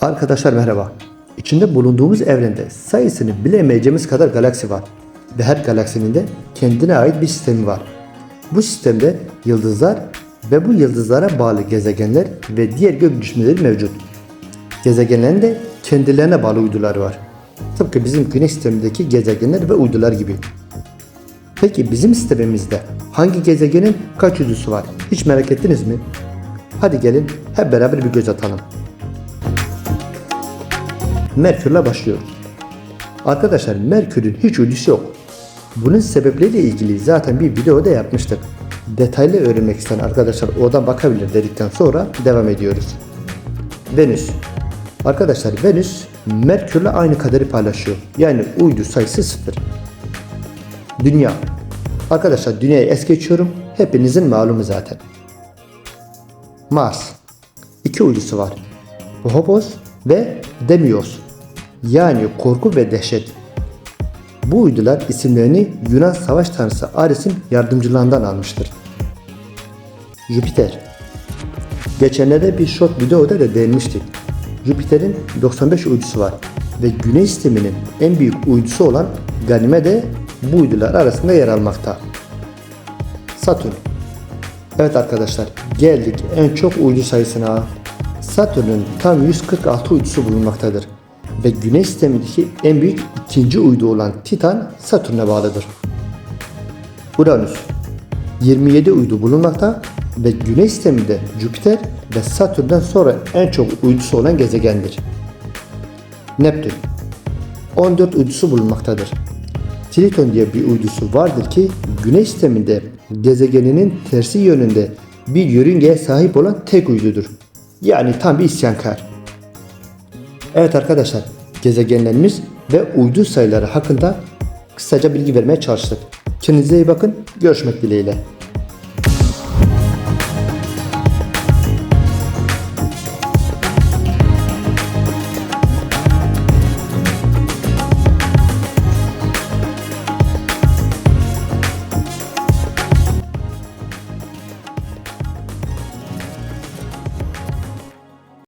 Arkadaşlar merhaba. İçinde bulunduğumuz evrende sayısını bilemeyeceğimiz kadar galaksi var. Ve her galaksinin de kendine ait bir sistemi var. Bu sistemde yıldızlar ve bu yıldızlara bağlı gezegenler ve diğer gök cisimleri mevcut. Gezegenlerin de kendilerine bağlı uyduları var. Tıpkı bizim güneş sistemindeki gezegenler ve uydular gibi. Peki bizim sistemimizde hangi gezegenin kaç uydusu var? Hiç merak ettiniz mi? Hadi gelin hep beraber bir göz atalım. Merkür'le başlıyoruz. Arkadaşlar Merkür'ün hiç uydusu yok. Bunun sebepleriyle ilgili zaten bir videoda yapmıştık. Detaylı öğrenmek isteyen arkadaşlar oradan bakabilir dedikten sonra devam ediyoruz. Venüs. Arkadaşlar Venüs Merkür'le aynı kaderi paylaşıyor. Yani uydu sayısı sıfır. Dünya. Arkadaşlar dünyayı es geçiyorum. Hepinizin malumu zaten. Mars. İki uydusu var. Phobos ve Demios. Yani korku ve dehşet. Bu uydular isimlerini Yunan savaş tanrısı Ares'in yardımcılığından almıştır. Jüpiter. Geçenlerde bir short videoda da değinmiştik. Jüpiter'in 95 uydusu var ve Güneş sisteminin en büyük uydusu olan Ganymede de bu uydular arasında yer almakta. Satürn. Evet arkadaşlar geldik en çok uydu sayısına. Satürn'ün tam 146 uydusu bulunmaktadır ve Güneş sistemindeki en büyük ikinci uydu olan Titan Satürn'e bağlıdır. Uranüs 27 uydu bulunmakta ve Güneş sisteminde Jüpiter ve Satürn'den sonra en çok uydusu olan gezegendir. Neptün 14 uydusu bulunmaktadır. Triton diye bir uydusu vardır ki Güneş sisteminde gezegeninin tersi yönünde bir yörüngeye sahip olan tek uydudur. Yani tam bir isyankar. Evet arkadaşlar, gezegenlerimiz ve uydu sayıları hakkında kısaca bilgi vermeye çalıştık. Kendinize iyi bakın, görüşmek dileğiyle.